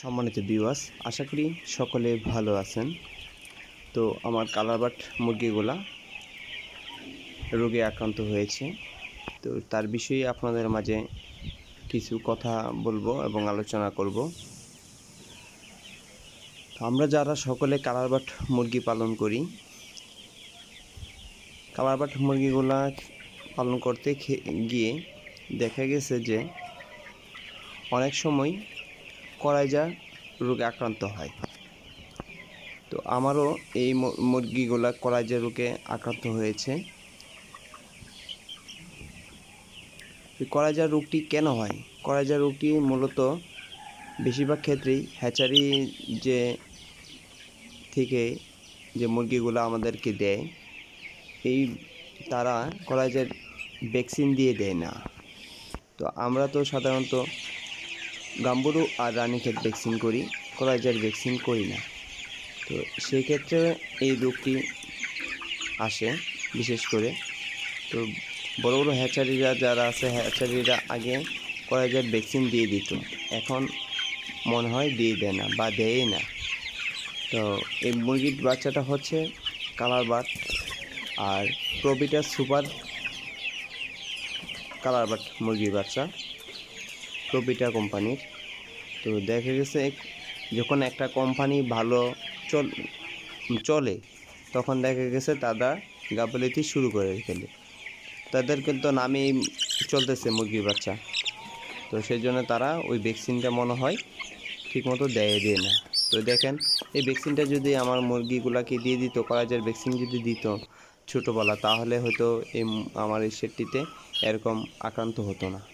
সম্মানিত বিওয়াস আশা করি সকলে ভালো আছেন। তো আমার কালারবাট মুরগিগুলা রোগে আক্রান্ত হয়েছে। তো তার বিষয়ে আপনাদের মাঝে কিছু কথা বলব এবং আলোচনা করব। আমরা যারা সকলে কালারবাট মুরগি পালন করি কালারবাট মুরগিগুলা পালন করতে গিয়ে দেখা গেছে যে অনেক সময় করাইজা রোগে আক্রান্ত হয়। তো আমারও এই মুরগিগুলা করাইজা রোগে আক্রান্ত হয়েছে। এই করাইজা রোগটি কেন হয়? করাইজা রোগটি মূলত বেশিরভাগ ক্ষেত্রেই হ্যাচারি যে থেকে যে মুরগিগুলো আমাদেরকে দেয়, এই তারা করাইজার ভ্যাকসিন দিয়ে দেয় না। তো আমরা তো সাধারণত গাম্বুরু আর রানীক্ষেত ভ্যাকসিন করি, কলাইজার ভ্যাকসিন করি না। তো সেই ক্ষেত্রে এই রোগটি আসে বিশেষ করে। তো বড় বড় হ্যাচারিরা যারা আছে, হ্যাচারিরা আগে কলাইজার ভ্যাকসিন দিয়ে দিত। এখন মনে হয় দিয়ে দেয় না বা দেয়ই না। তো এই মুরগির বাচ্চাটা হচ্ছে কালার বাট আর প্রবিটা সুপার কালার বাট মুরগির বাচ্চা। প্রবিটা কোম্পানির তো দেখা গেছে যখন একটা কোম্পানি ভালো চল, চলে, তখন দেখা গেছে তারা গাফিলতি শুরু করে ফেলে। তাদের কিন্তু নামেই চলতেছে মুরগির বাচ্চা। তো সেই জন্য তারা ওই ভ্যাকসিনটা মনে হয় ঠিকমতো দেয়, দিয়ে না। তো দেখেন, এই ভ্যাকসিনটা যদি আমার মুরগিগুলাকে দিয়ে দিত, কলেজের ভ্যাকসিন যদি দিত ছোটোবেলা, তাহলে হয়তো এই, আমার এই সেটটিতে এরকম আক্রান্ত হতো না।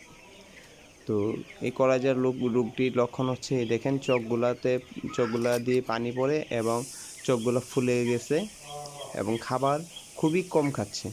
তো এই কলাজার লোক রোগটির লক্ষণ হচ্ছে, দেখেন চোখগুলাতে, চোখগুলা দিয়ে পানি পড়ে এবং চোখগুলো ফুলে গেছে এবং খাবার খুবই কম খাচ্ছে।